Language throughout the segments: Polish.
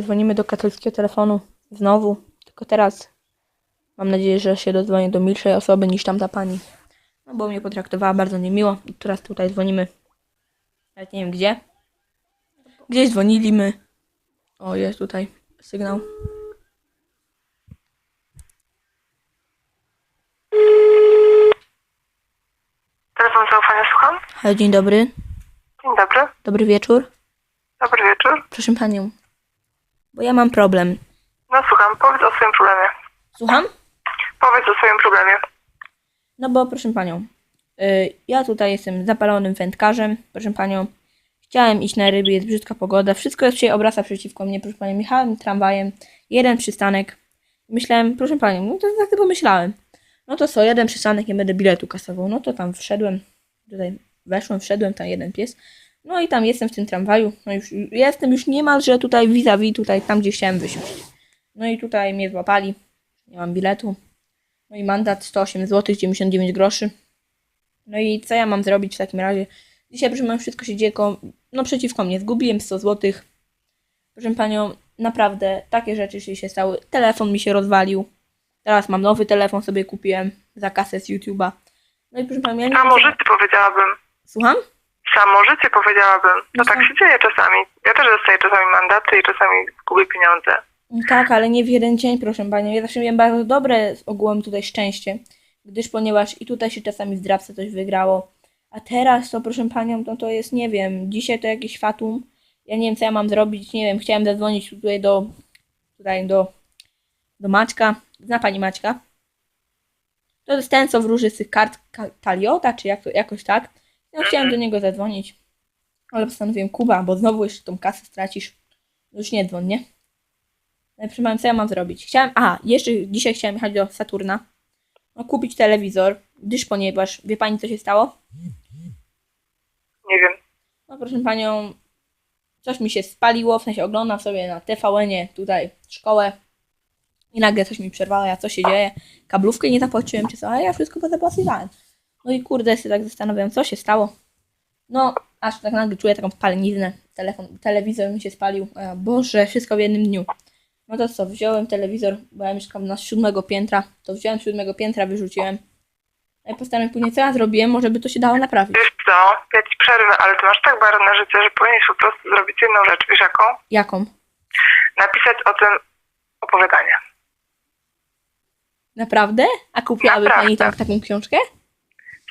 Dzwonimy do katolickiego telefonu znowu, tylko teraz mam nadzieję, że się dodzwonię do milszej osoby niż tamta pani. No bo mnie potraktowała bardzo niemiło i teraz tutaj dzwonimy. Nawet nie wiem gdzie. Gdzieś dzwoniliśmy. O, jest tutaj sygnał. Telefon zaufania, słucham. Halo, dzień dobry. Dzień dobry. Dobry wieczór. Dobry wieczór. Proszę panią, bo ja mam problem. No słucham, powiedz o swoim problemie. Słucham? Powiedz o swoim problemie. No bo proszę panią, y, ja tutaj jestem zapalonym wędkarzem, proszę panią. Chciałem iść na ryby, jest brzydka pogoda, wszystko jest się obraca przeciwko mnie, proszę panią. Jechałem tramwajem, jeden przystanek. Myślałem, proszę panią, no to tak sobie pomyślałem. No to co, jeden przystanek, nie będę biletu kasował. No to tam wszedłem, tutaj weszłem, wszedłem, tam jeden pies. No i tam jestem w tym tramwaju, no już jestem już niemalże tutaj vis-a-vis, tutaj tam gdzie chciałem wysiąść. No i tutaj mnie złapali, nie mam biletu. No i mandat 108 zł 99 groszy. No i co ja mam zrobić w takim razie? Dzisiaj, proszę panią, wszystko się dzieje ko- no, przeciwko mnie. Zgubiłem 100 zł. Proszę panią, naprawdę takie rzeczy się stały. Telefon mi się rozwalił. Teraz mam nowy telefon, sobie kupiłem za kasę z YouTube'a. No i proszę panią, ja nie wiem, co- życie powiedziałabym. Słucham? Samo życie powiedziałabym. No tak tak. się dzieje czasami. Ja też dostaję czasami mandaty i czasami gubię pieniądze. Tak, ale nie w jeden dzień, proszę panią. Ja zawsze miałem bardzo dobre z ogółem tutaj szczęście, gdyż ponieważ i tutaj się czasami w drabce coś wygrało. A teraz to, proszę panią, no to jest, nie wiem, dzisiaj to jakiś fatum. Ja nie wiem, co ja mam zrobić, nie wiem, chciałem zadzwonić tutaj do, tutaj do, do Maćka. Zna pani Maćka? To jest ten, co wróży z tych kart ka- Taliota, czy jak to, jakoś tak. Ja chciałem do niego zadzwonić, ale postanowiłem, Kuba, bo znowu jeszcze tą kasę stracisz. Już nie dzwoń, nie? Proszę pana, co ja mam zrobić? Chciałem, a, jeszcze dzisiaj chciałem jechać do Saturna, no, kupić telewizor, gdyż ponieważ, wie pani co się stało? Nie wiem. No proszę panią, coś mi się spaliło, w sensie oglądam sobie na TVN-ie tutaj szkołę i nagle coś mi przerwało, ja co się dzieje, kablówkę nie zapłaciłem czy co, a ja wszystko pozapłacywałem. No i kurde, się tak zastanawiam, co się stało. No, aż tak nagle czuję taką paleniznę, telefon, telewizor mi się spalił, ja, Boże, wszystko w jednym dniu. No to co, wziąłem telewizor, bo ja mieszkam na siódmego piętra, to wziąłem siódmego piętra, wyrzuciłem. No i postanowiłem później, co ja zrobiłem, może by to się dało naprawić. Wiesz co, ja ci przerwę, ale ty masz tak barwne życie, że powinieneś po prostu zrobić jedną rzecz. Wiesz jaką? Jaką? Napisać o tym opowiadanie. Naprawdę? A kupiłaby Naprawdę. pani tak, taką książkę?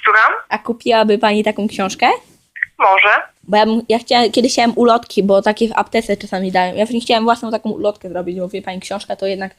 Słucham? A kupiłaby pani taką książkę? Może. Bo ja, bym, ja chciałem, kiedyś chciałem ulotki, bo takie w aptece czasami dają. Ja nie chciałem własną taką ulotkę zrobić, bo wie pani, książka to jednak